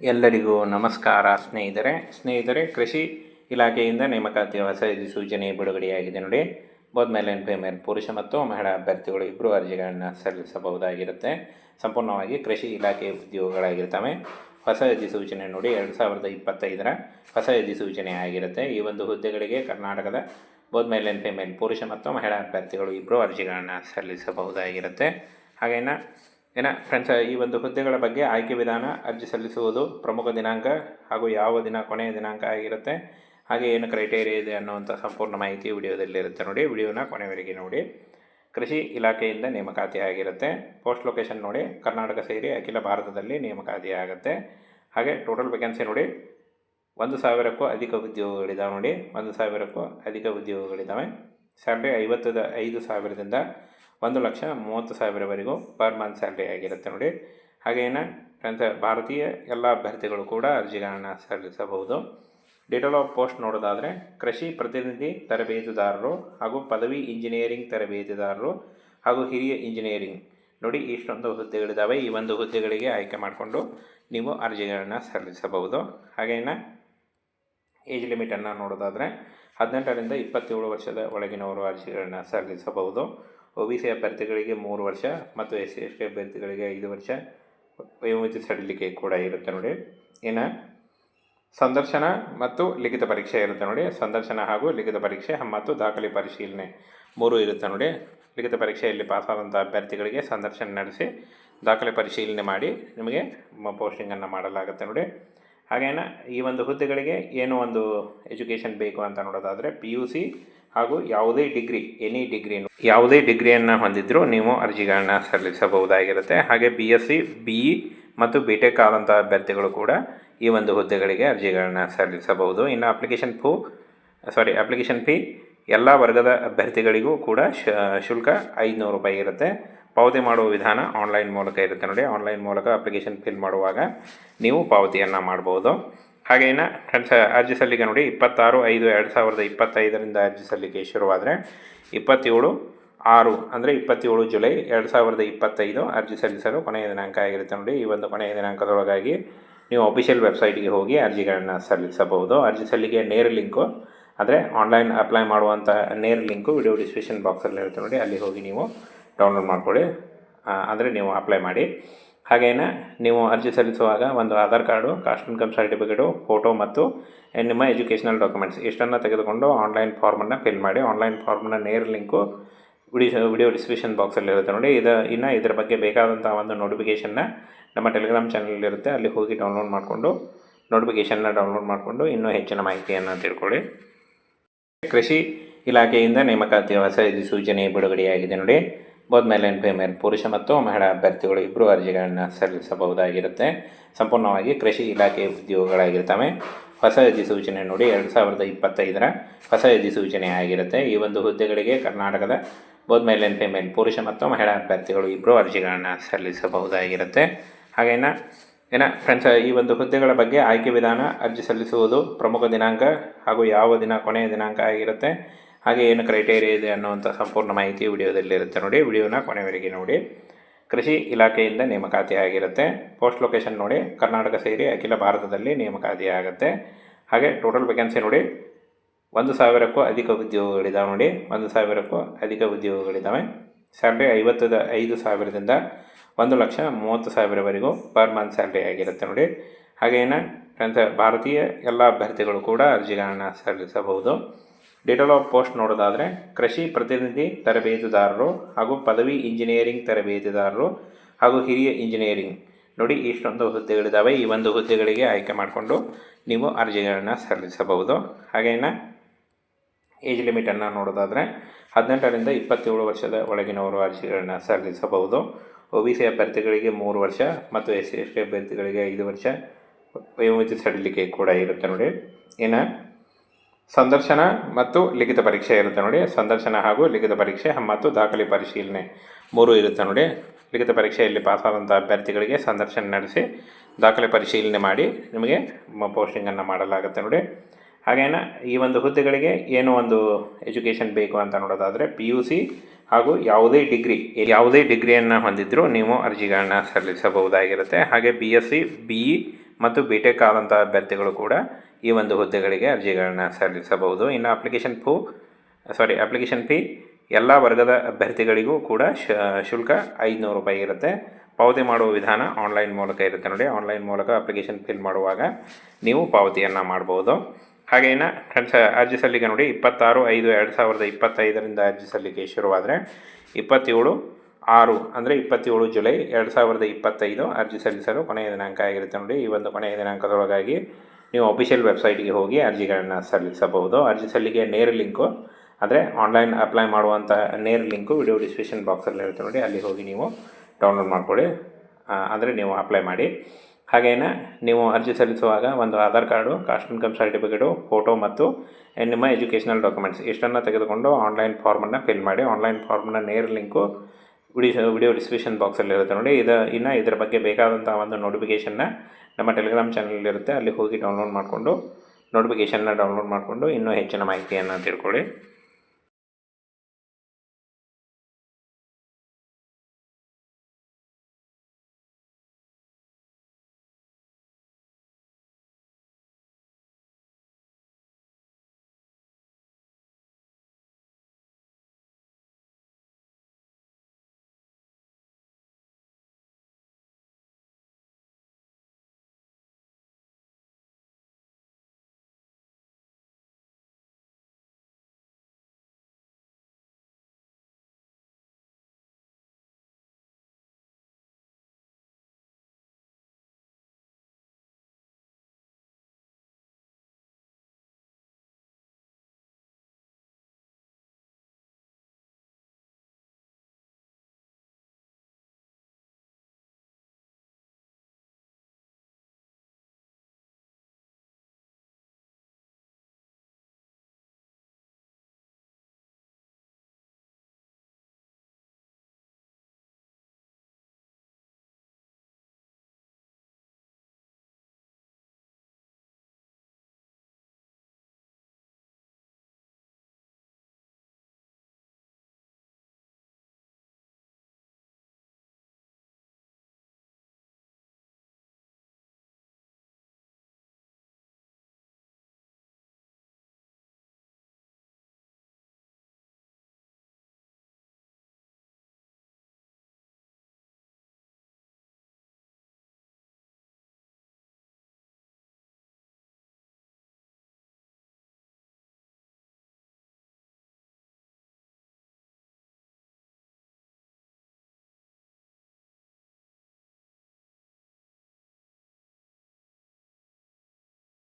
ಎಲ್ಲರಿಗೂ ನಮಸ್ಕಾರ. ಸ್ನೇಹಿತರೆ ಸ್ನೇಹಿತರೆ, ಕೃಷಿ ಇಲಾಖೆಯಿಂದ ನೇಮಕಾತಿಯ ಹೊಸ ಸೂಚನೆ ಬಿಡುಗಡೆಯಾಗಿದೆ ನೋಡಿ. ಬೋತ್ ಮೇಲೆ ಪೇಮೆಂಟ್ ಪುರುಷ ಮತ್ತು ಮಹಿಳಾ ಅಭ್ಯರ್ಥಿಗಳು ಇಬ್ಬರು ಅರ್ಜಿಗಳನ್ನು ಸಲ್ಲಿಸಬಹುದಾಗಿರುತ್ತೆ. ಸಂಪೂರ್ಣವಾಗಿ ಕೃಷಿ ಇಲಾಖೆ ಉದ್ಯೋಗಗಳಾಗಿರ್ತವೆ. ಹೊಸ ಸೂಚನೆ ನೋಡಿ, ಎರಡು ಸಾವಿರದ ಇಪ್ಪತ್ತೈದರ ಹೊಸ ಅಧಿಸೂಚನೆ ಆಗಿರುತ್ತೆ. ಈ ಒಂದು ಹುದ್ದೆಗಳಿಗೆ ಕರ್ನಾಟಕದ ಬೋತ್ ಮೇಲೆ ಪೇಮೆಂಟ್ ಪುರುಷ ಮತ್ತು ಮಹಿಳಾ ಅಭ್ಯರ್ಥಿಗಳು ಇಬ್ಬರು ಅರ್ಜಿಗಳನ್ನು ಸಲ್ಲಿಸಬಹುದಾಗಿರುತ್ತೆ. ಹಾಗೇನ ಏನ, ಫ್ರೆಂಡ್ಸ್, ಈ ಒಂದು ಹುದ್ದೆಗಳ ಬಗ್ಗೆ ಆಯ್ಕೆ ವಿಧಾನ ಅರ್ಜಿ ಸಲ್ಲಿಸುವುದು ಪ್ರಮುಖ ದಿನಾಂಕ ಹಾಗೂ ಯಾವ ದಿನ ಕೊನೆಯ ದಿನಾಂಕ ಆಗಿರುತ್ತೆ, ಹಾಗೆ ಏನು ಕ್ರೈಟೇರಿಯಾ ಇದೆ ಅನ್ನುವಂಥ ಸಂಪೂರ್ಣ ಮಾಹಿತಿ ವಿಡಿಯೋದಲ್ಲಿರುತ್ತೆ ನೋಡಿ. ವಿಡಿಯೋನ ಕೊನೆವರೆಗೆ ನೋಡಿ. ಕೃಷಿ ಇಲಾಖೆಯಿಂದ ನೇಮಕಾತಿ ಆಗಿರುತ್ತೆ. ಪೋಸ್ಟ್ ಲೊಕೇಶನ್ ನೋಡಿ. ಕರ್ನಾಟಕ ಸೇರಿ ಅಖಿಲ ಭಾರತದಲ್ಲಿ ನೇಮಕಾತಿ ಆಗುತ್ತೆ. ಹಾಗೆ ಟೋಟಲ್ ವೇಕೆನ್ಸಿ ನೋಡಿ. ಒಂದು ಸಾವಿರಕ್ಕೂ ಅಧಿಕ ಉದ್ಯೋಗಗಳಿದ್ದಾವೆ ನೋಡಿ. ಒಂದು ಸಾವಿರಕ್ಕೂ ಅಧಿಕ ಉದ್ಯೋಗಗಳಿದ್ದಾವೆ ಸ್ಯಾಲ್ರಿ ಐವತ್ತದ ಐದು ಸಾವಿರದಿಂದ ಒಂದು ಲಕ್ಷ ಮೂವತ್ತು ಸಾವಿರವರೆಗೂ ಪರ್ ಮಂತ್ ಸ್ಯಾಲ್ರಿ ಆಗಿರುತ್ತೆ ನೋಡಿ. ಹಾಗೇನ ಭಾರತೀಯ ಎಲ್ಲ ಅಭ್ಯರ್ಥಿಗಳು ಕೂಡ ಅರ್ಜಿಗಳನ್ನು ಸಲ್ಲಿಸಬಹುದು. ಡೀಟೇಲ್ ಆಫ್ ಪೋಸ್ಟ್ ನೋಡೋದಾದರೆ ಕೃಷಿ ಪ್ರತಿನಿಧಿ ತರಬೇತುದಾರರು ಹಾಗೂ ಪದವಿ ಇಂಜಿನಿಯರಿಂಗ್ ತರಬೇತುದಾರರು ಹಾಗೂ ಹಿರಿಯ ಇಂಜಿನಿಯರಿಂಗ್ ನೋಡಿ ಇಷ್ಟೊಂದು ಹುದ್ದೆಗಳಿದ್ದಾವೆ ಈ ಒಂದು ಹುದ್ದೆಗಳಿಗೆ ಆಯ್ಕೆ ಮಾಡಿಕೊಂಡು ನೀವು ಅರ್ಜಿಗಳನ್ನು ಸಲ್ಲಿಸಬಹುದು. ಹಾಗೇನ ಏಜ್ ಲಿಮಿಟನ್ನು ನೋಡೋದಾದರೆ ಹದಿನೆಂಟರಿಂದ ಇಪ್ಪತ್ತೇಳು ವರ್ಷದ ಒಳಗಿನವರು ಅರ್ಜಿಗಳನ್ನು ಸಲ್ಲಿಸಬಹುದು. ಒ ಬಿ ಸಿ ಅಭ್ಯರ್ಥಿಗಳಿಗೆ ಮೂರು ವರ್ಷ ಮತ್ತು ಎಸ್ ಸಿ ಎಸ್ ಟಿ ಅಭ್ಯರ್ಥಿಗಳಿಗೆ ಐದು ವರ್ಷ ವಯೋಮಿತಿ ಸಡಿಲಿಕೆ ಕೂಡ ಇರುತ್ತೆ ನೋಡಿ. ಇನ್ನು ಸಂದರ್ಶನ ಮತ್ತು ಲಿಖಿತ ಪರೀಕ್ಷೆ ಇರುತ್ತೆ ನೋಡಿ. ಸಂದರ್ಶನ ಹಾಗೂ ಲಿಖಿತ ಪರೀಕ್ಷೆ ಮತ್ತು ದಾಖಲೆ ಪರಿಶೀಲನೆ ಮೂರು ಇರುತ್ತೆ ನೋಡಿ. ಲಿಖಿತ ಪರೀಕ್ಷೆಯಲ್ಲಿ ಪಾಸಾದಂಥ ಅಭ್ಯರ್ಥಿಗಳಿಗೆ ಸಂದರ್ಶನ ನಡೆಸಿ ದಾಖಲೆ ಪರಿಶೀಲನೆ ಮಾಡಿ ನಿಮಗೆ ಪೋಸ್ಟಿಂಗನ್ನು ಮಾಡಲಾಗುತ್ತೆ ನೋಡಿ. ಹಾಗೇನ ಈ ಒಂದು ಹುದ್ದೆಗಳಿಗೆ ಏನು ಒಂದು ಎಜುಕೇಷನ್ ಬೇಕು ಅಂತ ನೋಡೋದಾದರೆ ಪಿ ಯು ಸಿ ಹಾಗೂ ಯಾವುದೇ ಡಿಗ್ರಿ, ಎನಿ ಡಿಗ್ರಿ ಯಾವುದೇ ಡಿಗ್ರಿಯನ್ನು ಹೊಂದಿದ್ದರೂ ನೀವು ಅರ್ಜಿಗಳನ್ನು ಸಲ್ಲಿಸಬಹುದಾಗಿರುತ್ತೆ. ಹಾಗೆ B S C B E ಮತ್ತು ಬಿ ಟೆಕ್ ಆದಂಥ ಅಭ್ಯರ್ಥಿಗಳು ಕೂಡ ಈ ಒಂದು ಹುದ್ದೆಗಳಿಗೆ ಅರ್ಜಿಗಳನ್ನು ಸಲ್ಲಿಸಬಹುದು. ಇನ್ನು ಅಪ್ಲಿಕೇಶನ್ ಫೂ ಸಾರಿ ಅಪ್ಲಿಕೇಶನ್ ಫೀ ಎಲ್ಲ ವರ್ಗದ ಅಭ್ಯರ್ಥಿಗಳಿಗೂ ಕೂಡ ಶುಲ್ಕ ಐದುನೂರು ರೂಪಾಯಿ ಇರುತ್ತೆ. ಪಾವತಿ ಮಾಡುವ ವಿಧಾನ ಆನ್ಲೈನ್ ಮೂಲಕ ಇರುತ್ತೆ ನೋಡಿ. ಆನ್ಲೈನ್ ಮೂಲಕ ಅಪ್ಲಿಕೇಶನ್ ಫಿಲ್ ಮಾಡುವಾಗ ನೀವು ಪಾವತಿಯನ್ನು ಮಾಡ್ಬೋದು. ಹಾಗೇನ ಫ್ರೆಂಡ್ಸ್ ಅರ್ಜಿ ಸಲ್ಲಿಕೆ ನೋಡಿ, ಇಪ್ಪತ್ತಾರು, ಐದು, ಎರಡು ಸಾವಿರದ ಇಪ್ಪತ್ತೈದರಿಂದ ಅರ್ಜಿ ಸಲ್ಲಿಕೆ ಶುರುವಾದರೆ ಇಪ್ಪತ್ತೇಳು, ಆರು, ಅಂದರೆ ಇಪ್ಪತ್ತೇಳು ಜುಲೈ ಎರಡು ಸಾವಿರದ ಇಪ್ಪತ್ತೈದು ಅರ್ಜಿ ಸಲ್ಲಿಸಲು ಕೊನೆಯ ದಿನಾಂಕ ಆಗಿರುತ್ತೆ ನೋಡಿ. ಈ ಒಂದು ಕೊನೆಯ ದಿನಾಂಕದೊಳಗಾಗಿ ನೀವು ಅಫಿಷಿಯಲ್ ವೆಬ್ಸೈಟ್ಗೆ ಹೋಗಿ ಅರ್ಜಿಗಳನ್ನು ಸಲ್ಲಿಸಬಹುದು. ಅರ್ಜಿ ಸಲ್ಲಿಕೆಯ ನೇರ ಲಿಂಕು, ಅಂದರೆ ಆನ್ಲೈನ್ ಅಪ್ಲೈ ಮಾಡುವಂಥ ನೇರ ಲಿಂಕು ವಿಡಿಯೋ ಡಿಸ್ಕ್ರಿಪ್ಷನ್ ಬಾಕ್ಸಲ್ಲಿ ಇರುತ್ತೆ ನೋಡಿ. ಅಲ್ಲಿ ಹೋಗಿ ನೀವು ಡೌನ್ಲೋಡ್ ಮಾಡಿಕೊಳ್ಳಿ. ಅಂದರೆ ನೀವು ಅಪ್ಲೈ ಮಾಡಿ. ಹಾಗೇನ ನೀವು ಅರ್ಜಿ ಸಲ್ಲಿಸುವಾಗ ಒಂದು Aadhaar card, caste income certificate, photo ಮತ್ತು ನಿಮ್ಮ ಎಜುಕೇಷನಲ್ ಡಾಕ್ಯುಮೆಂಟ್ಸ್ ಇಷ್ಟನ್ನು ತೆಗೆದುಕೊಂಡು ಆನ್ಲೈನ್ ಫಾರ್ಮನ್ನು ಫಿಲ್ ಮಾಡಿ. ಆನ್ಲೈನ್ ಫಾರ್ಮ್ನ ನೇರ ಲಿಂಕು ವಿಡಿಯೋ ವಿಡಿಯೋ ಡಿಸ್ಕ್ರಿಪ್ಷನ್ ಬಾಕ್ಸಲ್ಲಿ ಇರುತ್ತೆ ನೋಡಿ. ಇದು ಇನ್ನು ಇದರ ಬಗ್ಗೆ ಬೇಕಾದಂಥ ಒಂದು ನೋಟಿಫಿಕೇಷನ್ನ ನಮ್ಮ ಟೆಲಿಗ್ರಾಮ್ ಚಾನಲ್ಲಿರುತ್ತೆ ಅಲ್ಲಿ ಹೋಗಿ ಡೌನ್ಲೋಡ್ ಮಾಡಿಕೊಂಡು, ನೋಟಿಫಿಕೇಷನ್ನ ಡೌನ್ಲೋಡ್ ಮಾಡಿಕೊಂಡು ಇನ್ನೂ ಹೆಚ್ಚಿನ ಮಾಹಿತಿಯನ್ನು ತಿಳ್ಕೊಳ್ಳಿ. ಕೃಷಿ ಇಲಾಖೆಯಿಂದ ನೇಮಕಾತಿಯ ಹೊಸ ಸೂಚನೆ ಬಿಡುಗಡೆಯಾಗಿದೆ ನೋಡಿ. ಆ್ಯಂಡ್ ಫೇಮೇಲ್ ಪುರುಷ ಮತ್ತು ಮಹಿಳಾ ಅಭ್ಯರ್ಥಿಗಳು ಇಬ್ಬರು ಅರ್ಜಿಗಳನ್ನು ಸಲ್ಲಿಸಬಹುದಾಗಿರುತ್ತೆ. ಸಂಪೂರ್ಣವಾಗಿ ಕೃಷಿ ಇಲಾಖೆ ಉದ್ಯೋಗಗಳಾಗಿರ್ತವೆ. ಹೊಸ ಅಧಿಸೂಚನೆ ನೋಡಿ ಎರಡು ಸಾವಿರದ ಇಪ್ಪತ್ತೈದರ ಹೊಸ ಅಧಿಸೂಚನೆ ಆಗಿರುತ್ತೆ. ಈ ಒಂದು ಹುದ್ದೆಗಳಿಗೆ ಕರ್ನಾಟಕದ ಬೋದ್ ಫೇಮೇಲ್ ಪುರುಷ ಮತ್ತು ಮಹಿಳಾ ಅಭ್ಯರ್ಥಿಗಳು ಇಬ್ಬರು ಅರ್ಜಿಗಳನ್ನು ಸಲ್ಲಿಸಬಹುದಾಗಿರುತ್ತೆ. ಹಾಗೇನ, ಏನ ಫ್ರೆಂಡ್ಸ್ ಈ ಒಂದು ಹುದ್ದೆಗಳ ಬಗ್ಗೆ ಆಯ್ಕೆ ವಿಧಾನ ಅರ್ಜಿ ಸಲ್ಲಿಸುವುದು ಪ್ರಮುಖ ದಿನಾಂಕ ಹಾಗೂ ಯಾವ ದಿನ ಕೊನೆಯ ದಿನಾಂಕ ಆಗಿರುತ್ತೆ. ಹಾಗೆ ಏನು ಕ್ರೈಟೇರಿಯಾ ಇದೆ ಅನ್ನುವಂಥ ಸಂಪೂರ್ಣ ಮಾಹಿತಿ ವಿಡಿಯೋದಲ್ಲಿರುತ್ತೆ ನೋಡಿ. ವಿಡಿಯೋನ ಕೊನೆವರೆಗೆ ನೋಡಿ. ಕೃಷಿ ಇಲಾಖೆಯಿಂದ ನೇಮಕಾತಿ ಆಗಿರುತ್ತೆ. ಪೋಸ್ಟ್ ಲೊಕೇಶನ್ ನೋಡಿ. ಕರ್ನಾಟಕ ಸೇರಿ ಅಖಿಲ ಭಾರತದಲ್ಲಿ ನೇಮಕಾತಿ ಆಗುತ್ತೆ. ಹಾಗೆ ಟೋಟಲ್ ವೇಕೆನ್ಸಿ ನೋಡಿ. ಒಂದು ಸಾವಿರಕ್ಕೂ ಅಧಿಕ ಉದ್ಯೋಗಗಳಿದ್ದಾವೆ ನೋಡಿ. ಒಂದು ಸಾವಿರಕ್ಕೂ ಅಧಿಕ ಉದ್ಯೋಗಗಳಿದ್ದಾವೆ ಸ್ಯಾಲ್ರಿ ಐವತ್ತದ ಐದು ಸಾವಿರದಿಂದ ಒಂದು ಲಕ್ಷ ಮೂವತ್ತು ಸಾವಿರವರೆಗೂ ಪರ್ ಮಂತ್ ಸ್ಯಾಲ್ರಿ ಆಗಿರುತ್ತೆ ನೋಡಿ. ಹಾಗೇನ ಭಾರತೀಯ ಎಲ್ಲ ಅಭ್ಯರ್ಥಿಗಳು ಕೂಡ ಅರ್ಜಿಗಳನ್ನು ಸಲ್ಲಿಸಬಹುದು. ಡೀಟೇಲ್ ಆಫ್ ಪೋಸ್ಟ್ ನೋಡೋದಾದರೆ ಕೃಷಿ ಪ್ರತಿನಿಧಿ ತರಬೇತುದಾರರು ಹಾಗೂ ಪದವಿ ಇಂಜಿನಿಯರಿಂಗ್ ತರಬೇತುದಾರರು ಹಾಗೂ ಹಿರಿಯ ಇಂಜಿನಿಯರಿಂಗ್ ನೋಡಿ, ಇಷ್ಟೊಂದು ಹುದ್ದೆಗಳಿದ್ದಾವೆ ಈ ಒಂದು ಹುದ್ದೆಗಳಿಗೆ ಆಯ್ಕೆ ಮಾಡಿಕೊಂಡು ನೀವು ಅರ್ಜಿಗಳನ್ನು ಸಲ್ಲಿಸಬಹುದು. ಹಾಗೇನ ಏಜ್ ಲಿಮಿಟನ್ನು ನೋಡೋದಾದರೆ ಹದಿನೆಂಟರಿಂದ ಇಪ್ಪತ್ತೇಳು ವರ್ಷದ ಒಳಗಿನವರು ಅರ್ಜಿಗಳನ್ನು ಸಲ್ಲಿಸಬಹುದು. ಒ ಬಿ ಸಿ ಅಭ್ಯರ್ಥಿಗಳಿಗೆ ಮೂರು ವರ್ಷ ಮತ್ತು ಎಸ್ ಸಿ ಎಸ್ ಟಿ ಅಭ್ಯರ್ಥಿಗಳಿಗೆ ಐದು ವರ್ಷ. ವಯೋಮಿತಿ ಸಡಿಲಿಕೆ ಕೂಡ ಇರುತ್ತೆ ನೋಡಿ. ಇನ್ನು ಸಂದರ್ಶನ ಮತ್ತು ಲಿಖಿತ ಪರೀಕ್ಷೆ ಇರುತ್ತೆ ನೋಡಿ. ಸಂದರ್ಶನ ಹಾಗೂ ಲಿಖಿತ ಪರೀಕ್ಷೆ ಮತ್ತು ದಾಖಲೆ ಪರಿಶೀಲನೆ ಮೂರು ಇರುತ್ತೆ ನೋಡಿ. ಲಿಖಿತ ಪರೀಕ್ಷೆಯಲ್ಲಿ ಪಾಸಾದಂಥ ಅಭ್ಯರ್ಥಿಗಳಿಗೆ ಸಂದರ್ಶನ ನಡೆಸಿ ದಾಖಲೆ ಪರಿಶೀಲನೆ ಮಾಡಿ ನಿಮಗೆ ಪೋಸ್ಟಿಂಗನ್ನು ಮಾಡಲಾಗುತ್ತೆ ನೋಡಿ. ಹಾಗೇನ ಈ ಒಂದು ಹುದ್ದೆಗಳಿಗೆ ಏನು ಒಂದು ಎಜುಕೇಷನ್ ಬೇಕು ಅಂತ ನೋಡೋದಾದರೆ ಪಿ ಯು ಸಿ ಹಾಗೂ ಯಾವುದೇ ಡಿಗ್ರಿ ಯಾವುದೇ ಡಿಗ್ರಿಯನ್ನು ಹೊಂದಿದ್ದರೂ ನೀವು ಅರ್ಜಿಗಳನ್ನು ಸಲ್ಲಿಸಬಹುದಾಗಿರುತ್ತೆ. ಹಾಗೆ B S C B E ಮತ್ತು ಬಿ ಟೆಕ್ ಆದಂಥ ಅಭ್ಯರ್ಥಿಗಳು ಕೂಡ ಈ ಒಂದು ಹುದ್ದೆಗಳಿಗೆ ಅರ್ಜಿಗಳನ್ನು ಸಲ್ಲಿಸಬಹುದು. ಇನ್ನು ಅಪ್ಲಿಕೇಶನ್ ಫೂ ಸಾರಿ ಅಪ್ಲಿಕೇಶನ್ ಫೀ ಎಲ್ಲ ವರ್ಗದ ಅಭ್ಯರ್ಥಿಗಳಿಗೂ ಕೂಡ ಶುಲ್ಕ ಐದುನೂರು ರೂಪಾಯಿ ಇರುತ್ತೆ. ಪಾವತಿ ಮಾಡುವ ವಿಧಾನ ಆನ್ಲೈನ್ ಮೂಲಕ ಇರುತ್ತೆ ನೋಡಿ. ಆನ್ಲೈನ್ ಮೂಲಕ ಅಪ್ಲಿಕೇಶನ್ ಫಿಲ್ ಮಾಡುವಾಗ ನೀವು ಪಾವತಿಯನ್ನು ಮಾಡ್ಬೋದು. ಹಾಗೇನ ಫ್ರೆಂಡ್ಸ್ ಅರ್ಜಿ ಸಲ್ಲಿಕೆ ನೋಡಿ. ಇಪ್ಪತ್ತಾರು ಐದು ಎರಡು ಸಾವಿರದ ಇಪ್ಪತ್ತೈದರಿಂದ ಅರ್ಜಿ ಸಲ್ಲಿಕೆ ಶುರುವಾದರೆ ಇಪ್ಪತ್ತೇಳು ಆರು ಅಂದರೆ ಇಪ್ಪತ್ತೇಳು ಜುಲೈ ಎರಡು ಸಾವಿರದ ಇಪ್ಪತ್ತೈದು ಅರ್ಜಿ ಸಲ್ಲಿಸಲು ಕೊನೆಯ ದಿನಾಂಕ ಆಗಿರುತ್ತೆ ನೋಡಿ. ಈ ಒಂದು ಕೊನೆಯ ದಿನಾಂಕದೊಳಗಾಗಿ ನೀವು ಅಫಿಷಿಯಲ್ ವೆಬ್ಸೈಟ್ಗೆ ಹೋಗಿ ಅರ್ಜಿಗಳನ್ನು ಸಲ್ಲಿಸಬಹುದು. ಅರ್ಜಿ ಸಲ್ಲಿಗೆ ನೇರ ಲಿಂಕು ಅಂದರೆ ಆನ್ಲೈನ್ ಅಪ್ಲೈ ಮಾಡುವಂಥ ನೇರ ಲಿಂಕು ವಿಡಿಯೋ ಡಿಸ್ಕ್ರಿಪ್ಷನ್ ಬಾಕ್ಸಲ್ಲಿ ಇರುತ್ತೆ ನೋಡಿ. ಅಲ್ಲಿ ಹೋಗಿ ನೀವು ಡೌನ್ಲೋಡ್ ಮಾಡಿಕೊಳ್ಳಿ. ಅಂದರೆ ನೀವು ಅಪ್ಲೈ ಮಾಡಿ. ಹಾಗೇನ ನೀವು ಅರ್ಜಿ ಸಲ್ಲಿಸುವಾಗ ಒಂದು Aadhaar card caste income certificate photo ಮತ್ತು ನಿಮ್ಮ ಎಜುಕೇಷನಲ್ ಡಾಕ್ಯುಮೆಂಟ್ಸ್ ಇಷ್ಟನ್ನು ತೆಗೆದುಕೊಂಡು ಆನ್ಲೈನ್ ಫಾರ್ಮನ್ನು ಫಿಲ್ ಮಾಡಿ. ಆನ್ಲೈನ್ ಫಾರ್ಮನ್ನ ನೇರ ಲಿಂಕು ವಿಡಿಯೋ ವಿಡಿಯೋ ಡಿಸ್ಕ್ರಿಪ್ಷನ್ ಬಾಕ್ಸಲ್ಲಿ ಇರುತ್ತೆ ನೋಡಿ. ಇದು, ಇನ್ನೂ ಇದರ ಬಗ್ಗೆ ಬೇಕಾದಂಥ ಒಂದು ನೋಟಿಫಿಕೇಷನ್ನ ನಮ್ಮ ಟೆಲಿಗ್ರಾಮ್ ಚಾನಲ್ ಇರುತ್ತೆ, ಅಲ್ಲಿ ಹೋಗಿ ಡೌನ್ಲೋಡ್ ಮಾಡಿಕೊಂಡು ನೋಟಿಫಿಕೇಷನ್ನ ಡೌನ್ಲೋಡ್ ಮಾಡಿಕೊಂಡು ಇನ್ನೂ ಹೆಚ್ಚಿನ ಮಾಹಿತಿಯನ್ನು ತಿಳ್ಕೊಳ್ಳಿ.